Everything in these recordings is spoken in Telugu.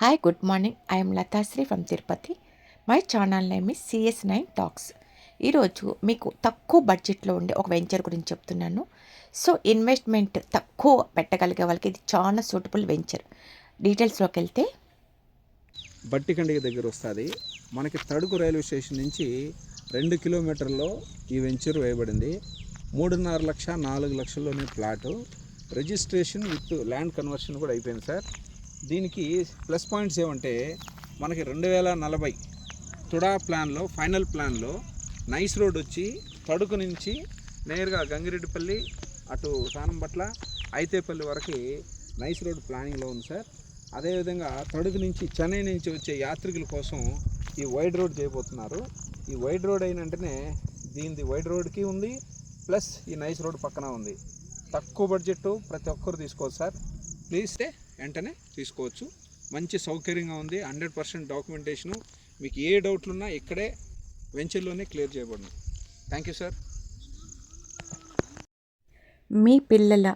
Hi good morning I'm Lathasri from Tirupati my channel name is CS nine talks ఈరోజు మీకు తక్కువ బడ్జెట్లో ఉండే ఒక వెంచర్ గురించి చెప్తున్నాను. సో ఇన్వెస్ట్మెంట్ తక్కువ పెట్టగలిగే వాళ్ళకి ఇది చాలా సూటబుల్ వెంచర్ డీటెయిల్స్లోకి వెళ్తే బట్టికండిగ దగ్గర వస్తుంది. మనకి తడుకు రైల్వే స్టేషన్ నుంచి రెండు కిలోమీటర్లో ఈ వెంచర్ వేయబడింది. మూడున్నర లక్ష నాలుగు లక్షల్లోనే plot registration with land conversion కూడా అయిపోయింది సార్ దీనికి ప్లస్ పాయింట్స్ ఏమంటే మనకి రెండు వేల నలభై తుడా ప్లాన్లో ఫైనల్ ప్లాన్లో నైస్ రోడ్ వచ్చి తడుకు నుంచి నేరుగా గంగిరెడ్డిపల్లి అటు సానంపట్ల ఐతేపల్లి వరకు నైస్ రోడ్ ప్లానింగ్లో ఉంది సార్. అదేవిధంగా తడుకు నుంచి చెన్నై నుంచి వచ్చే యాత్రికుల కోసం ఈ వైడ్ రోడ్ చేయబోతున్నారు. ఈ వైడ్ రోడ్ అయిన వెంటనే దీనిది వైడ్ రోడ్కి ఉంది ప్లస్ ఈ నైస్ రోడ్ పక్కన ఉంది. తక్కువ బడ్జెట్ ప్రతి ఒక్కరు తీసుకోవచ్చు సార్. ప్లీజ్. వెంటనే తీసుకోవచ్చు. మంచి సౌకర్యంగా ఉంది. Hundred percent documentation. మీకు ఏ డౌట్లు ఉన్నా ఇక్కడే వెంచర్లోనే క్లియర్ చేయబడింది థ్యాంక్ యూ సార్. మీ పిల్లల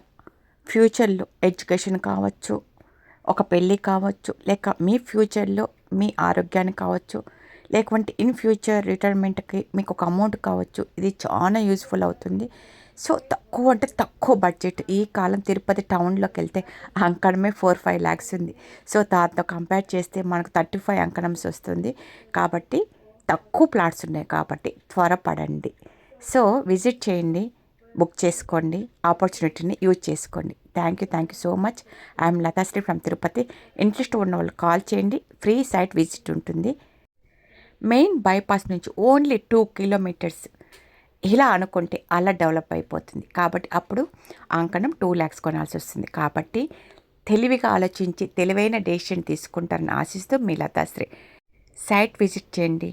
ఫ్యూచర్లో ఎడ్యుకేషన్ కావచ్చు ఒక పెళ్ళి కావచ్చు లేక మీ ఫ్యూచర్లో మీ ఆరోగ్యానికి కావచ్చు లేకుంటే ఇన్ ఫ్యూచర్ రిటైర్మెంట్కి మీకు ఒక అమౌంట్ కావచ్చు ఇది చాలా యూస్ఫుల్ అవుతుంది. సో తక్కువ అంటే తక్కువ బడ్జెట్. ఈ కాలం తిరుపతి టౌన్లోకి వెళ్తే అంకణమే ఫోర్ ఫైవ్ ల్యాక్స్ ఉంది. సో దాంతో కంపేర్ చేస్తే మనకు థర్టీ ఫైవ్ అంకణమ్స్ వస్తుంది. కాబట్టి తక్కువ ప్లాట్స్ ఉన్నాయి కాబట్టి త్వరపడండి సో విజిట్ చేయండి బుక్ చేసుకోండి ఆపర్చునిటీని యూజ్ చేసుకోండి. Thank you thank you so much. I'm Lathasri from Tirupati. Interest ఉన్న వాళ్ళు కాల్ చేయండి. ఫ్రీ సైట్ విజిట్ ఉంటుంది. మెయిన్ బైపాస్ నుంచి ఓన్లీ టూ కిలోమీటర్స్ ఇలా అనుకుంటే అలా డెవలప్ అయిపోతుంది. కాబట్టి అప్పుడు అంకణం టూ ల్యాక్స్ కొనాల్సి వస్తుంది. కాబట్టి తెలివిగా ఆలోచించి తెలివైన డెసిషన్ తీసుకుంటారని ఆశిస్తూ మీ లతాశ్రీ. సైట్ విజిట్ చేయండి.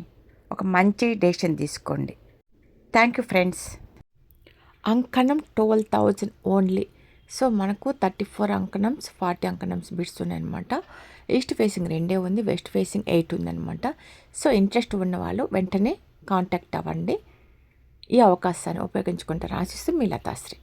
ఒక మంచి డెసిషన్ తీసుకోండి. Thank you friends. అంకణం twelve thousand only. So మనకు థర్టీ ఫోర్ అంకణమ్స్ ఫార్టీ అంకణమ్స్ బిడ్స్ ఉన్నాయన్నమాట. ఈస్ట్ ఫేసింగ్ రెండే ఉంది వెస్ట్ ఫేసింగ్ ఎయిట్ ఉందన్నమాట. సో ఇంట్రెస్ట్ ఉన్న వాళ్ళు వెంటనే కాంటాక్ట్ అవ్వండి. ఈ అవకాశాన్ని ఉపయోగించుకుంటారు ఆశిస్తూ మీ లతాశ్రీ.